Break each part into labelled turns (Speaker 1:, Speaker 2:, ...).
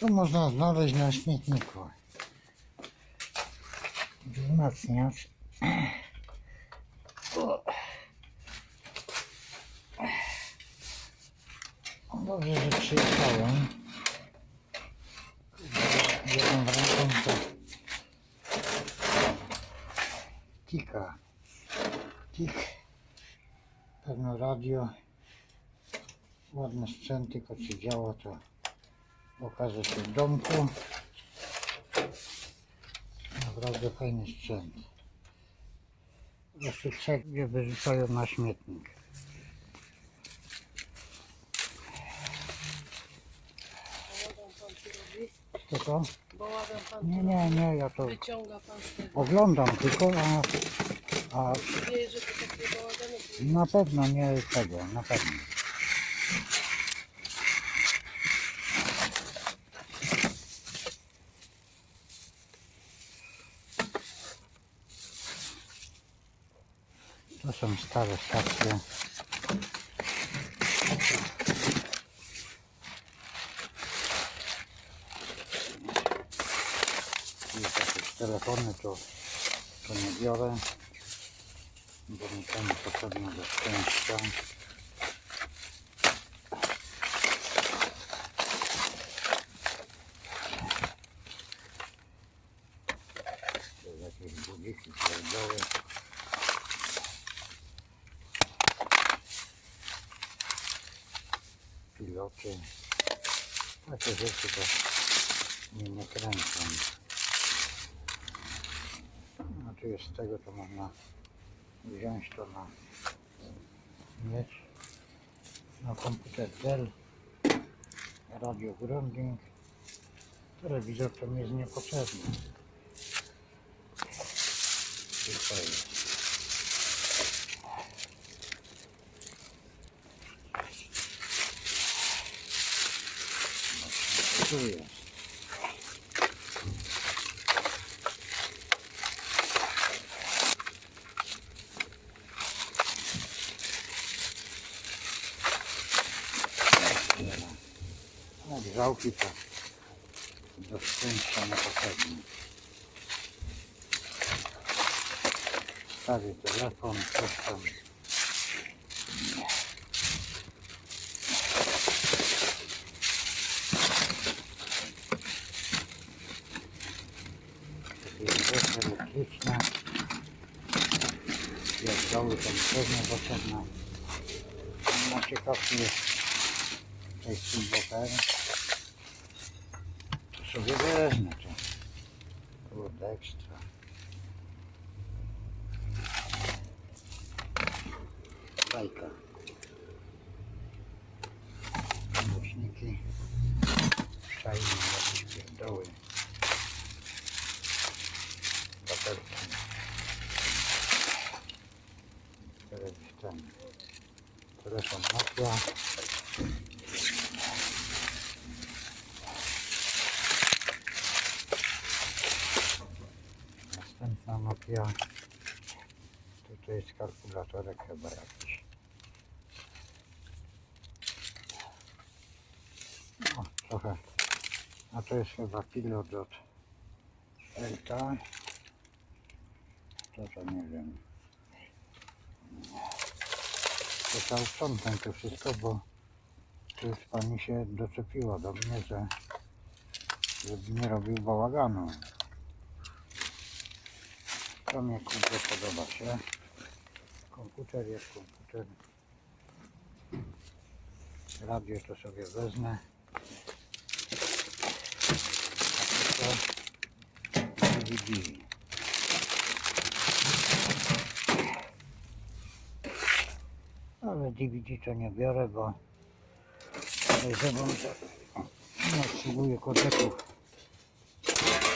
Speaker 1: Co można znaleźć na śmietniku? Wzmacniacz. Dobrze, że przyjechałem. Jedną ręką to tika. Tik. Pewno radio. Ładny sprzęt, tylko czy działa to okaże się w domku. Naprawdę fajny sprzęt. Prostu wszędzie wyrzucają na śmietnik. Co to? Nie, nie, nie, ja to
Speaker 2: robi? Wyciąga pan z tego.
Speaker 1: oglądam tylko, a, a
Speaker 2: Wie, że to takie bałagany były.
Speaker 1: na pewno nie tego, na pewno. To są stare stacje. Telefony to, to nie biorę, bo mi nie potrzebne do szczęścia. To jakieś budziki pierdoły. Piloty. Takie rzeczy to nie kręcą. A tu jest z tego, to można wziąć to na mieć na komputer Dell, radio grounding. Telewizor to mi jest niepotrzebny. To jest. No, grzałki to do szczęścia niepotrzebne. Stary telefon, coś tam. Takie rzeczy elektryczne. Jak doły to mi też niepotrzebne. No ciekawszy jest to jest silver To sobie wezmę to. Kurde ekstra. Bajka. Głośniki. Szajne jakieś pierdoły. Telewizor. Telefon Nokia. Następna Nokia. Tu to jest kalkulatorek chyba jakiś. O, trochę. A to jest chyba pilot od Elta. To to nie wiem. To trzeba uprzątnąć to wszystko, bo tu już pani się doczepiła do mnie, że żeby nie robił bałaganu. To mnie kurde podoba się. Komputer jest komputer. Radio to sobie wezmę. A to co? DVD. Ale DVD to nie biorę, bo podejrzewam, że nie obsługuje kodeków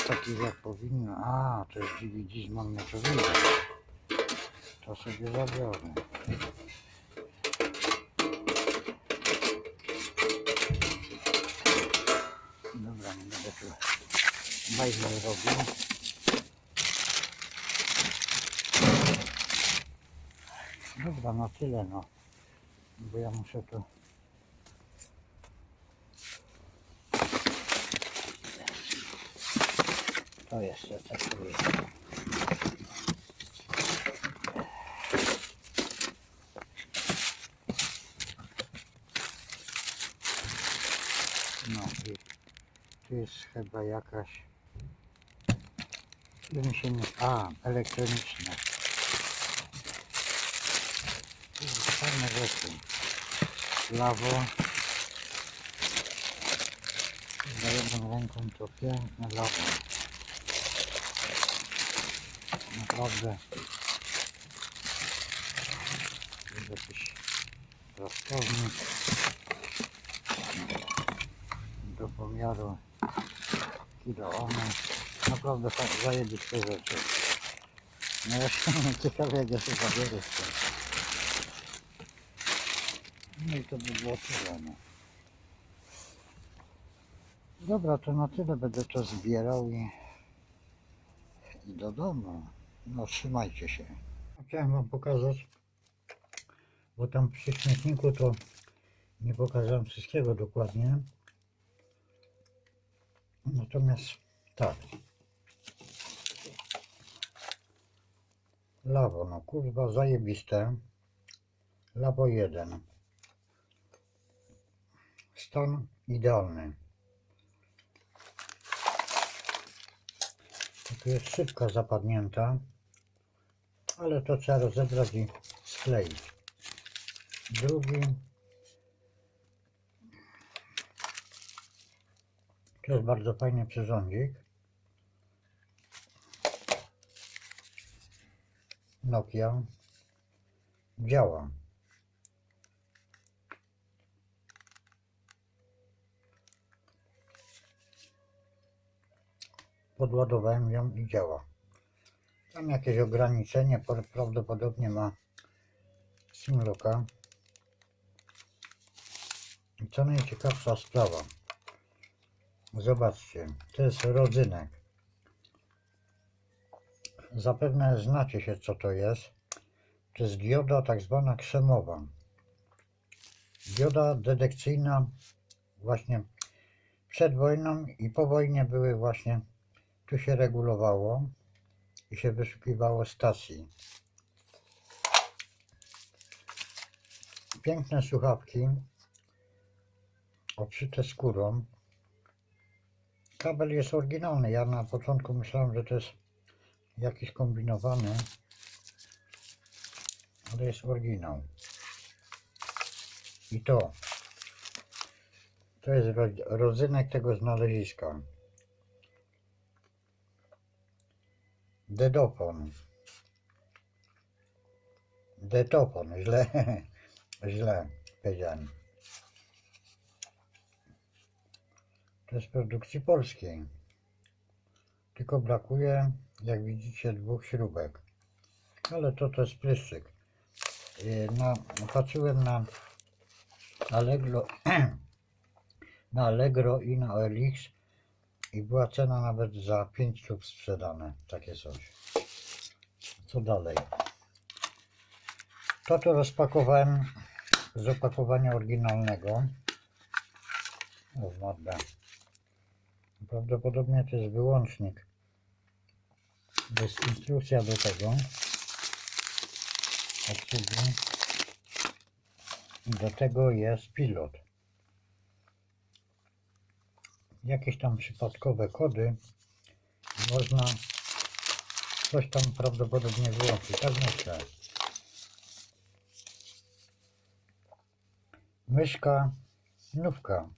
Speaker 1: takich jak powinno. A, to jest DVD z magnetowidem. To sobie zabiorę. Dobra, nie będę tu bajzel robił. Dobra, no tyle no. Bo ja muszę to To jeszcze testuję. No i tu jest chyba jakaś mi się nie... A, elektroniczne. Fajne rzeczy. Lawo. Za jedną ręką to piękne lawo. Naprawdę. Jest jakiś prostownik. Do pomiaru kilo one. Naprawdę fa- zajebiste rzeczy. No ja się ciekawe jak ja się zabiorę z tym. No i to by było tyle. No. Dobra, to na tyle będę to zbierał i, i do domu. No trzymajcie się. Chciałem wam pokazać, bo tam przy śmietniku to nie pokazałem wszystkiego dokładnie. Natomiast tak. Lawo, no kurwa zajebiste. Lawo 1. Idealny. Tu jest szybka zapadnięta, ale to trzeba rozebrać i skleić. Drugi to jest bardzo fajny przyrządzik. Nokia działa. Podładowałem ją i działa. Tam jakieś ograniczenie pra- prawdopodobnie ma Simlocka. I co najciekawsza sprawa. Zobaczcie, to jest rodzynek. Zapewne znacie się co to jest. To jest dioda tak zwana krzemowa. Dioda dedekcyjna właśnie przed wojną i po wojnie były właśnie, tu się regulowało i się wyszukiwało stacji. Piękne słuchawki obszyte skórą. Kabel jest oryginalny. Ja na początku myślałem, że to jest jakiś kombinowany, ale jest oryginał. I to, to jest ro- rodzynek tego znaleziska. Dedopon. Detopon, źle, źle powiedziałem. To jest produkcji polskiej. Tylko brakuje, jak widzicie, dwóch śrubek. Ale to to jest pryszczyk. Yy, Na, patrzyłem na Allegro, na Allegro i na OLX i była cena nawet za 5 sztuk sprzedane. Takie coś. Co dalej? To to rozpakowałem z opakowania oryginalnego. W mordę. Prawdopodobnie to jest wyłącznik. To jest instrukcja do tego. Do tego jest pilot. Jakieś tam przypadkowe kody. Można coś tam prawdopodobnie wyłączyć. Tak myślę. Myszka, nówka.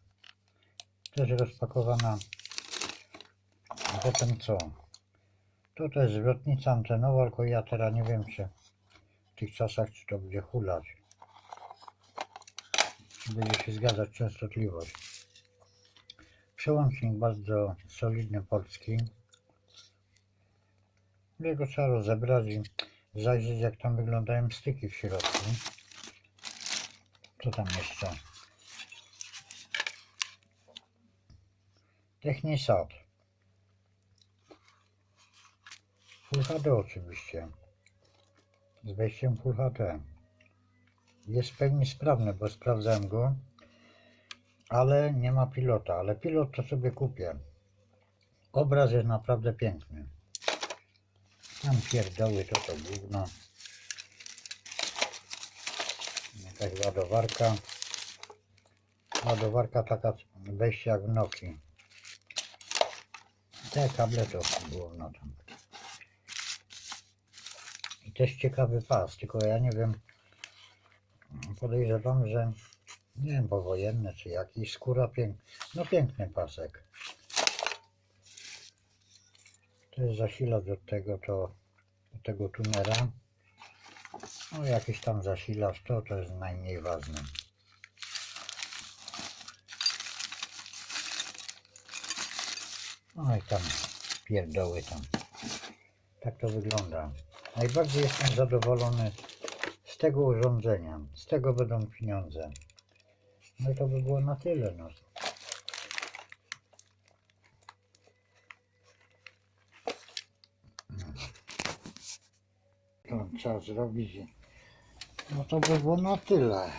Speaker 1: Też rozpakowana. Potem co? To jest zwrotnica antenowa, tylko ja teraz nie wiem czy w tych czasach czy to będzie hulać. Czy będzie się zgadzać częstotliwość. Przełącznik bardzo solidny polski. Jego trzeba rozebrać i zajrzeć jak tam wyglądają styki w środku. Co tam jeszcze? Technisat. Full HD oczywiście. Z wejściem Full HD. Jest w pełni sprawny, bo sprawdzałem go. Ale nie ma pilota. Ale pilot to sobie kupię. obraz jest naprawdę piękny. Tam pierdoły to to gówno. Jakaś ładowarka. Ładowarka taka wejście jak w Noki. Te kable to gówno tam. I też ciekawy pas, tylko ja nie wiem. Podejrzewam, że nie wiem, powojenny czy jakiś skóra pięk... No piękny pasek. To jest zasilacz od tego, to do tego tunera. No jakiś tam zasilacz, to to jest najmniej ważne. No i tam pierdoły tam. Tak to wygląda. Najbardziej jestem zadowolony z tego urządzenia. Z tego będą pieniądze. No to by było na tyle. No. To trzeba zrobić. No to by było na tyle.